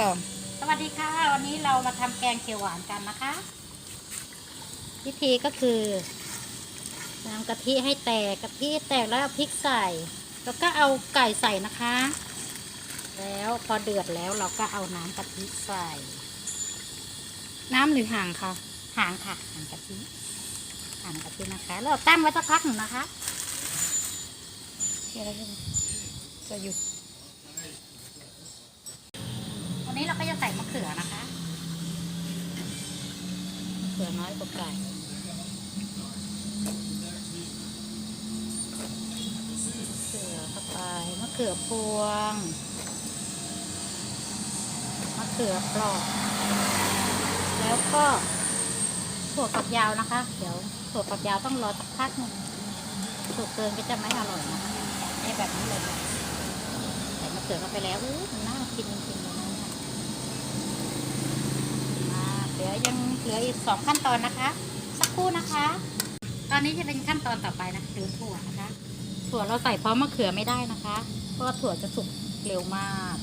สองสวัสดีค่ะ วันนี้เรามาทำแกงเขียวหวานกันนะคะ วิธีก็คือน้ำกะทิให้แตกกะทิแตกแล้วเอาพริกใส่ แล้วก็เอาไก่ใส่นะคะ แล้วพอเดือดแล้วเราก็เอาน้ำกะทิใส่ น้ำหรือห่างคะหางค่ะหางกะทิหางกะทินะคะแล้วเราตั้งไว้สักพักหนึ่งนะคะจะหยุด อน้อยกว่าไก่มะเขือเข้าไปมะเขือพวงมะเขือปลอกแล้วก็ถั่วฝักยาวนะคะ เดี๋ยวถั่วฝักยาวต้องรอสักพักหนึ่งถั่วเกินก็จะไม่อร่อยนะคะให้แบบนี้เลยใส่มะเขือเข้าไปแล้วอู้มันน่ากินจริงๆ เลยนะเนี่ยมาเหลือยังเหลืออีกสองขั้นตอนนะคะ สักครู่นะคะ ตอนนี้จะเป็นขั้นตอนต่อไปนะคะคือถั่วนะคะ ถั่วเราใส่พร้อมมะเขือไม่ได้นะคะเพราะว่าถั่วจะสุกเร็วมาก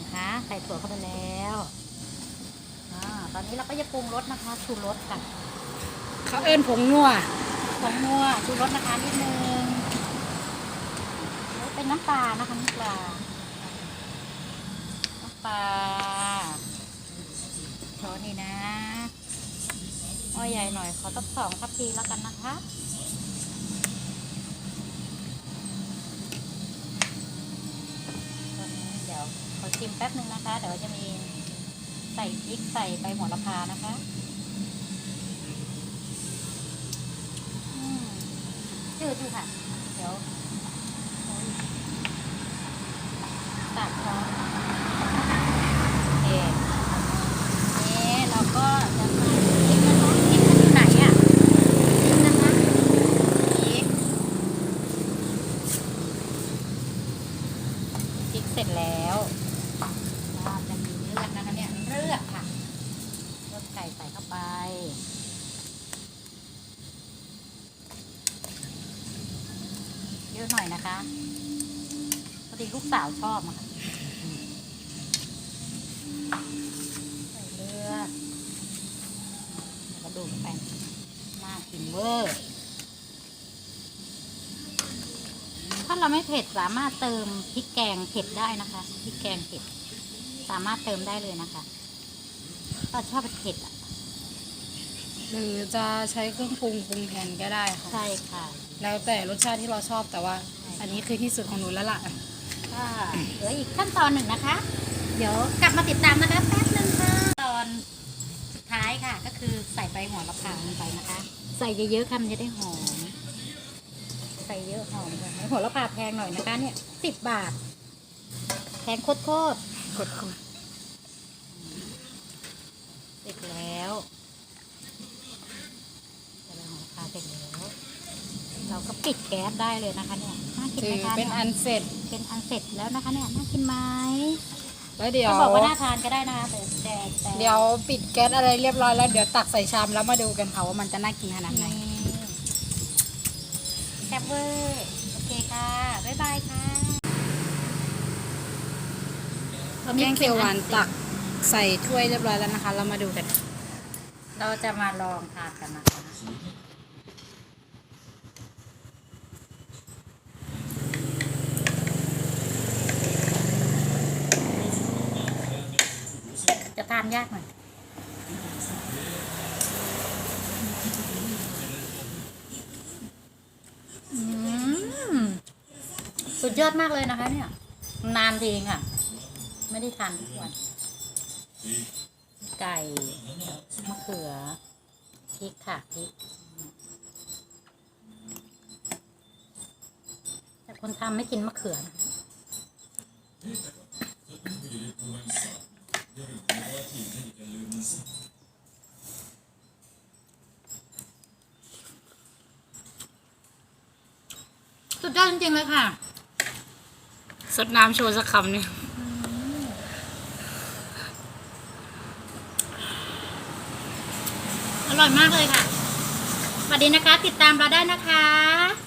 นะคะใส่ถั่วเข้าไปแล้วอ่าตอนนี้เราก็จะปรุงรสนะคะ ชูรสค่ะเขาเอิ้นผงนัวผงนัวชูรสนะคะนิดนึงแล้วเป็นน้ำปลานะคะน้ำปลาน้ำปลา อ้อใหญ่หน่อยขอต้องสองทัพพีแล้วกันนะคะ เดี๋ยวขอชิมแป๊บนึงนะคะ เดี๋ยวจะมีใส่พริกใส่ใบโหระพานะคะอืมจืดอยู่ค่ะ เดี๋ยวตัดช้อนโอเคนี่เราก็จะใส่พริกนะคะพริกมันอยู่ไหนอะพริกนะคะพริกพริกเสร็จแล้วเราจะมีเลือดนะคะเนี่ยเลือดค่ะเลือดไก่ใส่เข้าไป เยอะ หน่อยนะคะพอดีลูกสาวชอบอะค่ะใส่เลือดแล้วก็ดูดเข้าไปน่ากินเวอร์ถ้าเราไม่เผ็ดสามารถเติมพริกแกงเผ็ดได้นะคะพริกแกงเผ็ด สามารถเติมได้เลยนะคะถ้าชอบเผ็ดๆอะหรือจะใช้เครื่องปรุงปรุงแทนก็ได้ค่ะ ใช่ค่ะ แล้วแต่รสชาติที่เราชอบแต่ว่า อันนี้คือที่สุดของหนูแล้วล่ะ ก็เหลืออีกขั้นตอนหนึ่งนะคะ เดี๋ยวกลับมาติดตามนะคะแป๊บหนึ่งค่ะตอนสุดท้ายค่ะ ก็คือใส่ใบหัวละพาลงไปนะคะ ใส่เยอะๆค่ะมันจะได้หอมใส่เยอะหอมเลยหัวละพาแพงหน่อยนะคะเนี่ยสิบบาท แพงโคตรกดคนๆเสร็จแล้วใส่ใบหัวละพาเสร็จแล้ว เราก็ปิดแก๊สได้เลยนะคะเนี่ยน่ากินถืไหมอคะเป็นอันเสร็จ เป็นอันเสร็จแล้วนะคะเนี่ยน่ากินไหมแล้วเดี๋ยวเขาบอกว่าน่าทานก็ได้นะคะแต่แต่แต่เดี๋ยวปิดแก๊สอะไรเรียบร้อยแล้วเดี๋ยวตักใส่ชามแล้วมาดูกันค่ะว่ามันจะน่ากินขนาดไหนแซ่บเวอร์โอเคค่ะบ๊ายบายค่ะแกงเขียวหวานตักใส่ถ้วยเรียบร้อยแล้วนะคะ เรามาดูกัน เราจะมาลองทานกันนะคะานยากหน่อยสุดยอดมากเลยนะคะ เนี่ย นานทีค่ะ ไม่ได้ทานทุกวัน ไก่มะเขือพริกค่ะพริกแต่คนทำไม่กินมะเขือ สุดยอดจริงๆเลยค่ะ สดน้ำโชว์สักคำหนึงอร่อยมากเลยค่ะสวัสดีนะคะ ติดตามเราได้นะคะ